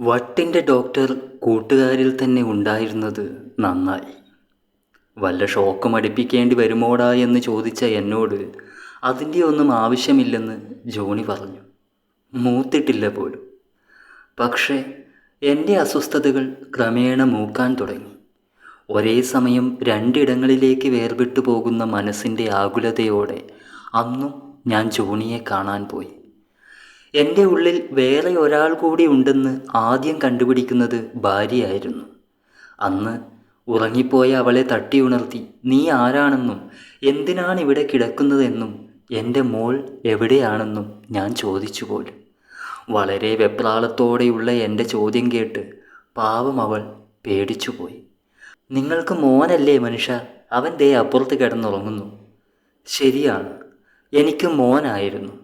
വട്ടിന്റെ doctor കൂട്ടുകാരിൽ തന്നെ ഉണ്ടായിരുന്നത് നന്നായി. വല്ല ഷോക്കും അടുപ്പിക്കേണ്ടി വരുമോടാ എന്ന് ചോദിച്ച എന്നോട് അതിന്റെ ഒന്നും ആവശ്യമില്ലെന്ന് ജോണി പറഞ്ഞു. മൂത്തിട്ടില്ല പോലും. പക്ഷേ എന്റെ അസ്വസ്ഥതകൾ ക്രമേണ മൂക്കാൻ തുടങ്ങി. ഒരേ സമയം രണ്ടിടങ്ങളിലേക്ക് വേർപെട്ടു പോകുന്ന മനസ്സിന്റെ ആകുലതയോടെ അന്നും ഞാൻ ജോണിയെ കാണാൻ പോയി. എന്റെ ഉള്ളിൽ വേറെ ഒരാൾ കൂടി ഉണ്ടെന്ന് ആദ്യം കണ്ടുപിടിക്കുന്നത് ഭാര്യയായിരുന്നു. അന്ന് ഉറങ്ങിപ്പോയ അവളെ തട്ടി ഉണർത്തി നീ ആരാണെന്നും എന്തിനാണ് ഇവിടെ കിടക്കുന്നതെന്നും എന്റെ മോൾ എവിടെയാണെന്നും ഞാൻ ചോദിച്ചു പോലും വളരെ വെപ്രാളത്തോടെയുള്ള എന്റെ ചോദ്യം കേട്ട് പാവം അവൾ പേടിച്ചുപോയി. നിങ്ങൾക്ക് മോനല്ലേ മനുഷ്യ? അവൻ ദേ അപ്പുറത്ത് കിടന്നുറങ്ങുന്നു. ശരിയാണ് എനിക്ക് മോനായിരുന്നു.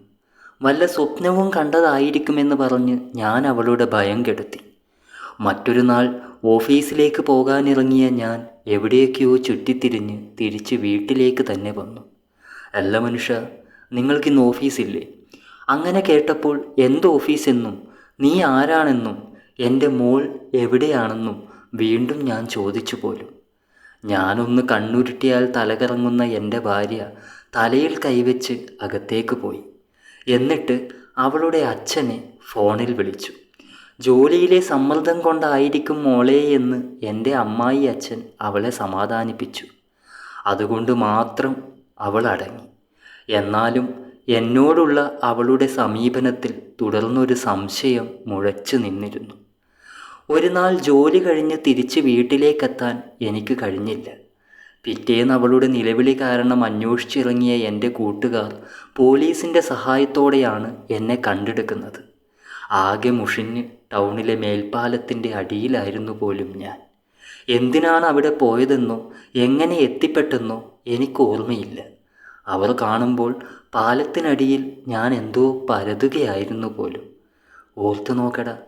വല്ല സ്വപ്നവും കണ്ടതായിരിക്കുമെന്ന് പറഞ്ഞ് ഞാൻ അവളുടെ ഭയം കെടുത്തി. മറ്റൊരു നാൾ ഓഫീസിലേക്ക് പോകാനിറങ്ങിയ ഞാൻ എവിടേക്കോ ചുറ്റിത്തിരിഞ്ഞ് തിരിച്ച് വീട്ടിലേക്ക് തന്നെ വന്നു. അല്ല മനുഷ്യ നിങ്ങൾക്കിന്ന് ഓഫീസില്ലേ? അങ്ങനെ കേട്ടപ്പോൾ എന്ത് ഓഫീസെന്നും നീ ആരാണെന്നും എന്റെ മോൾ എവിടെയാണെന്നും വീണ്ടും ഞാൻ ചോദിച്ചു പോലും. ഞാനൊന്ന് കണ്ണുരുട്ടിയാൽ തലകറങ്ങുന്ന എന്റെ ഭാര്യ തലയിൽ കൈവച്ച് അകത്തേക്ക് പോയി. എന്നിട്ട് അവളുടെ അച്ഛനെ ഫോണിൽ വിളിച്ചു. ജോലിയിലെ സമ്മർദ്ദം കൊണ്ടായിരിക്കും മോളെ എന്ന് എന്റെ അമ്മായി അച്ഛൻ അവളെ സമാധാനിപ്പിച്ചു. അതുകൊണ്ട് മാത്രം അവൾ അടങ്ങി. എന്നാലും എന്നോടുള്ള അവളുടെ സമീപനത്തിൽ തുടർന്നൊരു സംശയം മുഴച്ചു നിന്നിരുന്നു. ഒരു നാൾ ജോലി കഴിഞ്ഞ് തിരിച്ച് വീട്ടിലേക്കെത്താൻ എനിക്ക് കഴിഞ്ഞില്ല. പിറ്റേന്ന് അവളുടെ നിലവിളി കാരണം അന്വേഷിച്ചിറങ്ങിയ എന്റെ കൂട്ടുകാർ പോലീസിന്റെ സഹായത്തോടെയാണ് എന്നെ കണ്ടെടുക്കുന്നത്. ആകെ മുഷിഞ്ഞ് ടൗണിലെ മേൽപ്പാലത്തിന്റെ അടിയിലായിരുന്നു പോലും ഞാൻ. എന്തിനാണ് അവിടെ പോയതെന്നോ എങ്ങനെ എത്തിപ്പെട്ടെന്നോ എനിക്ക് ഓർമ്മയില്ല. അവർ കാണുമ്പോൾ പാലത്തിനടിയിൽ ഞാൻ എന്തോ പരതുകയായിരുന്നു പോലും. ഓർത്തു നോക്കടാ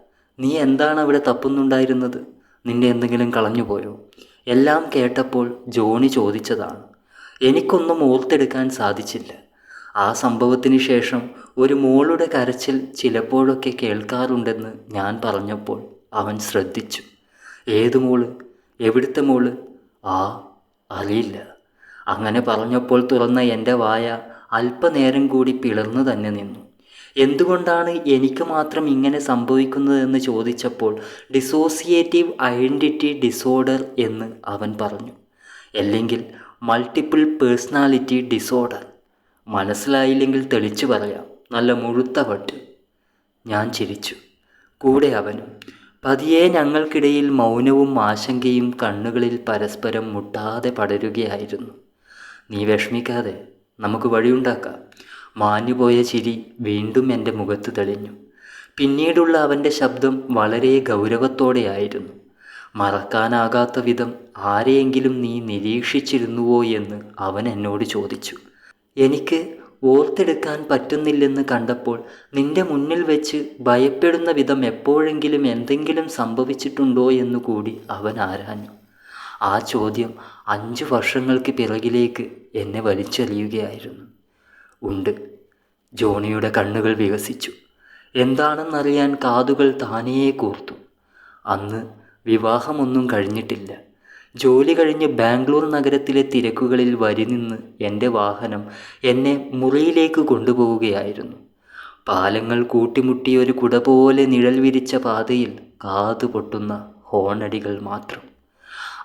നീ എന്താണ് അവിടെ തപ്പുന്നുണ്ടായിരുന്നത്? നിന്റെ എന്തെങ്കിലും കളഞ്ഞുപോയോ? എല്ലാം കേട്ടപ്പോൾ ജോണി ചോദിച്ചതാണ്. എനിക്കൊന്നും ഓർത്തെടുക്കാൻ സാധിച്ചില്ല. ആ സംഭവത്തിന് ശേഷം ഒരു മോളുടെ കരച്ചിൽ ചിലപ്പോഴൊക്കെ കേൾക്കാറുണ്ടെന്ന് ഞാൻ പറഞ്ഞപ്പോൾ അവൻ ശ്രദ്ധിച്ചു. ഏത് മോൾ? എവിടുത്തെ മോൾ? ആ അറിയില്ല. അങ്ങനെ പറഞ്ഞപ്പോൾ തുറന്ന എന്റെ വായ അല്പനേരം കൂടി പിളർന്നു തന്നെ നിന്നു. എന്തുകൊണ്ടാണ് എനിക്ക് മാത്രം ഇങ്ങനെ സംഭവിക്കുന്നതെന്ന് ചോദിച്ചപ്പോൾ ഡിസോസിയേറ്റീവ് ഐഡന്റിറ്റി ഡിസോർഡർ എന്ന് അവൻ പറഞ്ഞു. അല്ലെങ്കിൽ മൾട്ടിപ്പിൾ പേഴ്സണാലിറ്റി ഡിസോർഡർ മനസ്സിലായില്ലെങ്കിൽ തെളിച്ചു പറയാം. നല്ല മുഴുത്ത വട്ട് ഞാൻ ചിരിച്ചു. കൂടെ അവനും പതിയെ ഞങ്ങൾക്കിടയിൽ മൗനവും ആശങ്കയും കണ്ണുകളിൽ പരസ്പരം മുട്ടാതെ പടരുകയായിരുന്നു. നീ വിഷമിക്കാതെ നമുക്ക് വഴിയുണ്ടാക്കാം. മാഞ്ഞുപോയ ചിരി വീണ്ടും എന്റെ മുഖത്ത് തെളിഞ്ഞു. പിന്നീടുള്ള അവന്റെ ശബ്ദം വളരെ ഗൗരവത്തോടെയായിരുന്നു. മറക്കാനാകാത്ത വിധം ആരെയെങ്കിലും നീ നിരീക്ഷിച്ചിരുന്നുവോ എന്ന് അവൻ എന്നോട് ചോദിച്ചു. എനിക്ക് ഓർത്തെടുക്കാൻ പറ്റുന്നില്ലെന്ന് കണ്ടപ്പോൾ നിന്റെ മുന്നിൽ വെച്ച് ഭയപ്പെടുന്ന വിധം എപ്പോഴെങ്കിലും എന്തെങ്കിലും സംഭവിച്ചിട്ടുണ്ടോ എന്ന് കൂടി അവൻ ആരാഞ്ഞു. ആ ചോദ്യം അഞ്ചു വർഷങ്ങൾക്ക് പിറകിലേക്ക് എന്നെ വലിച്ചെറിയുകയായിരുന്നു. ഉണ്ട്. ജോണിയുടെ കണ്ണുകൾ വികസിച്ചു. എന്താണെന്നറിയാൻ കാതുകൾ താനേ കൂർത്തു. അന്ന് വിവാഹമൊന്നും കഴിഞ്ഞിട്ടില്ല. ജോലി കഴിഞ്ഞ് ബാംഗ്ലൂർ നഗരത്തിലെ തിരക്കുകളിൽ വരി നിന്ന് എന്റെ വാഹനം എന്നെ മുറിയിലേക്ക് കൊണ്ടുപോവുകയായിരുന്നു. പാലങ്ങൾ കൂട്ടിമുട്ടിയ ഒരു കുട പോലെ നിഴൽ വിരിച്ച പാതയിൽ കാതു പൊട്ടുന്ന ഹോണടികൾ മാത്രം.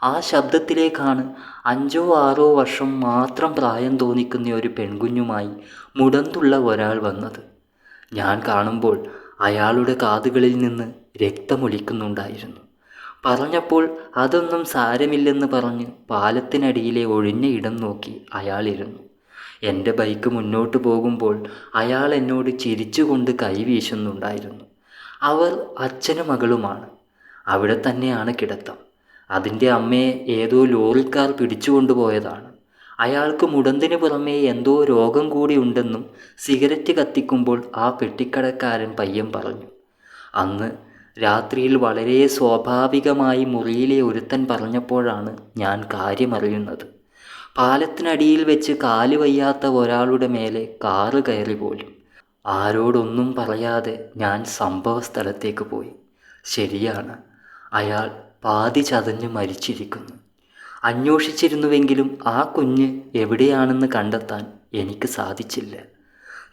ആ ശബ്ദത്തിലേക്കാണ് അഞ്ചോ ആറോ വർഷം മാത്രം പ്രായം തോന്നിക്കുന്ന ഒരു പെൺകുഞ്ഞുമായി മുടന്തുള്ള ഒരാൾ വന്നത്. ഞാൻ കാണുമ്പോൾ അയാളുടെ കാതുകളിൽ നിന്ന് രക്തമൊലിക്കുന്നുണ്ടായിരുന്നു. പറഞ്ഞപ്പോൾ അതൊന്നും സാരമില്ലെന്ന് പറഞ്ഞ് പാലത്തിനടിയിലെ ഒഴിഞ്ഞ ഇടം നോക്കി അയാളിരുന്നു എന്റെ ബൈക്ക് മുന്നോട്ട് പോകുമ്പോൾ അയാൾ എന്നോട് ചിരിച്ചുകൊണ്ട് കൈവീശുന്നുണ്ടായിരുന്നു അവർ അച്ഛനും മകളുമാണ്. അവിടെ തന്നെയാണ് കിടത്തം. അതിന്റെ അമ്മയെ ഏതോ ലോറിക്കാർ പിടിച്ചുകൊണ്ടുപോയതാണ് അയാൾക്ക് മുടന്തിന് പുറമേ എന്തോ രോഗം കൂടി ഉണ്ടെന്നും സിഗരറ്റ് കത്തിക്കുമ്പോൾ ആ പെട്ടിക്കടക്കാരൻ പയ്യൻ പറഞ്ഞു. അന്ന് രാത്രിയിൽ വളരെ സ്വാഭാവികമായി മുറിയിലെ ഒരുത്തൻ പറഞ്ഞപ്പോഴാണ് ഞാൻ കാര്യമറിയുന്നത്. പാലത്തിനടിയിൽ വെച്ച് കാൽ വയ്യാത്ത ഒരാളുടെ മേലെ കാറ് കയറി പോലും. ആരോടൊന്നും പറയാതെ ഞാൻ സംഭവസ്ഥലത്തേക്ക് പോയി. ശരിയാണ് അയാൾ പാതി ചതഞ്ഞ് മരിച്ചിരിക്കുന്നു. അന്വേഷിച്ചിരുന്നുവെങ്കിലും ആ കുഞ്ഞ് എവിടെയാണെന്ന് കണ്ടെത്താൻ എനിക്ക് സാധിച്ചില്ല.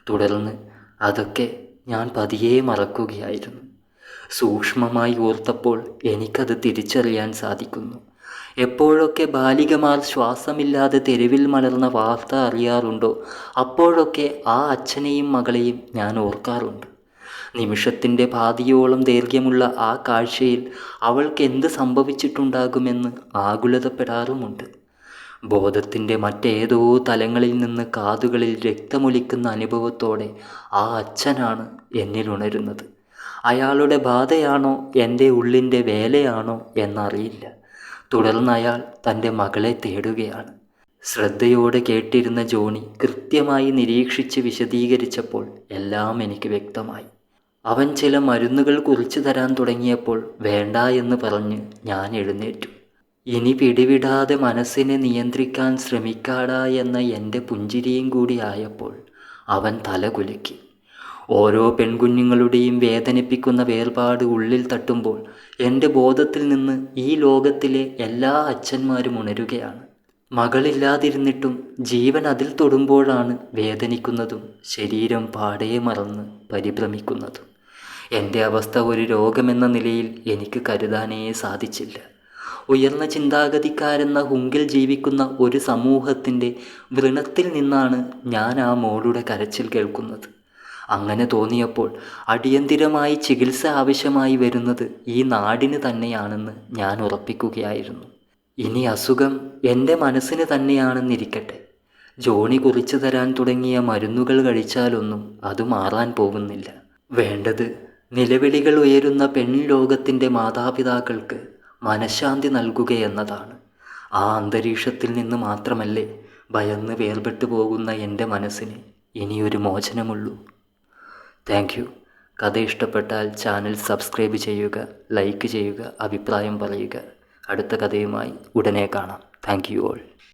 തുടർന്ന് അതൊക്കെ ഞാൻ പതിയെ മറക്കുകയായിരുന്നു. സൂക്ഷ്മമായി ഓർത്തപ്പോൾ എനിക്കത് തിരിച്ചറിയാൻ സാധിക്കുന്നു. എപ്പോഴൊക്കെ ബാലികമാർ ശ്വാസമില്ലാതെ തെരുവിൽ മലർന്ന വാർത്ത അറിയാറുണ്ടോ അപ്പോഴൊക്കെ ആ അച്ഛനെയും മകളെയും ഞാൻ ഓർക്കാറുണ്ട്. നിമിഷത്തിന്റെ പാതിയോളം ദൈർഘ്യമുള്ള ആ കാഴ്ചയിൽ അവൾക്ക് എന്ത് സംഭവിച്ചിട്ടുണ്ടാകുമെന്ന് ആകുലതപ്പെടാറുമുണ്ട്. ബോധത്തിന്റെ മറ്റേതോ തലങ്ങളിൽ നിന്ന് കാതുകളിൽ രക്തമൊലിക്കുന്ന അനുഭവത്തോടെ ആ അച്ഛനാണ് എന്നിൽ ഉണരുന്നത്. അയാളുടെ ബാധയാണോ എന്റെ ഉള്ളിന്റെ വേലയാണോ എന്നറിയില്ല. തുടർന്ന് അയാൾ തന്റെ മകളെ തേടുകയാണ്. ശ്രദ്ധയോടെ കേട്ടിരുന്ന ജോണി കൃത്യമായി നിരീക്ഷിച്ച് വിശദീകരിച്ചപ്പോൾ എല്ലാം എനിക്ക് വ്യക്തമായി. അവൻ ചില മരുന്നുകൾ കുറിച്ചു തരാൻ തുടങ്ങിയപ്പോൾ വേണ്ട എന്ന് പറഞ്ഞ് ഞാൻ എഴുന്നേറ്റു. ഇനി പിടിവിടാതെ മനസ്സിനെ നിയന്ത്രിക്കാൻ ശ്രമിക്കാടാ എന്ന എന്റെ പുഞ്ചിരിയും കൂടി ആയപ്പോൾ അവൻ തല കുലുക്കി. ഓരോ പെൺകുഞ്ഞുങ്ങളുടെയും വേദനിപ്പിക്കുന്ന വേർപാട് ഉള്ളിൽ തട്ടുമ്പോൾ എന്റെ ബോധത്തിൽ നിന്ന് ഈ ലോകത്തിലെ എല്ലാ അച്ഛന്മാരും ഉണരുകയാണ്. മകളില്ലാതിരുന്നിട്ടും ജീവൻ അതിൽ തൊടുമ്പോഴാണ് വേദനിക്കുന്നതും ശരീരം പാടേ മറന്ന് പരിഭ്രമിക്കുന്നതും. എന്റെ അവസ്ഥ ഒരു രോഗമെന്ന നിലയിൽ എനിക്ക് കരുതാനേ സാധിച്ചില്ല. ഉയർന്ന ചിന്താഗതിക്കാരെന്ന ഹുങ്കിൽ ജീവിക്കുന്ന ഒരു സമൂഹത്തിന്റെ വൃണത്തിൽ നിന്നാണ് ഞാൻ ആ മോളുടെ കരച്ചിൽ കേൾക്കുന്നത്. അങ്ങനെ തോന്നിയപ്പോൾ അടിയന്തിരമായി ചികിത്സ ആവശ്യമായി വരുന്നത് ഈ നാടിന് തന്നെയാണെന്ന് ഞാൻ ഉറപ്പിക്കുകയായിരുന്നു. ഇനി അസുഖം എന്റെ മനസ്സിന് തന്നെയാണെന്നിരിക്കട്ടെ. ജോണി കുറിച്ചു തരാൻ തുടങ്ങിയ മരുന്നുകൾ കഴിച്ചാലൊന്നും അത് മാറാൻ പോകുന്നില്ല. വേണ്ടത് നിലവിളികൾ ഉയരുന്ന പെൺലോകത്തിന്റെ മാതാപിതാക്കൾക്ക് മനഃശാന്തി നൽകുകയെന്നതാണ്. ആ അന്തരീക്ഷത്തിൽ നിന്ന് മാത്രമല്ലേ ഭയന്ന് വേർപെട്ടു പോകുന്ന എന്റെ മനസ്സിന് ഇനിയൊരു മോചനമുള്ളൂ. Thank you. കഥ ഇഷ്ടപ്പെട്ടാൽ ചാനൽ സബ്സ്ക്രൈബ് ചെയ്യുക ലൈക്ക് ചെയ്യുക അഭിപ്രായം പറയുക. അടുത്ത കഥയുമായി ഉടനെ കാണാം. Thank you all.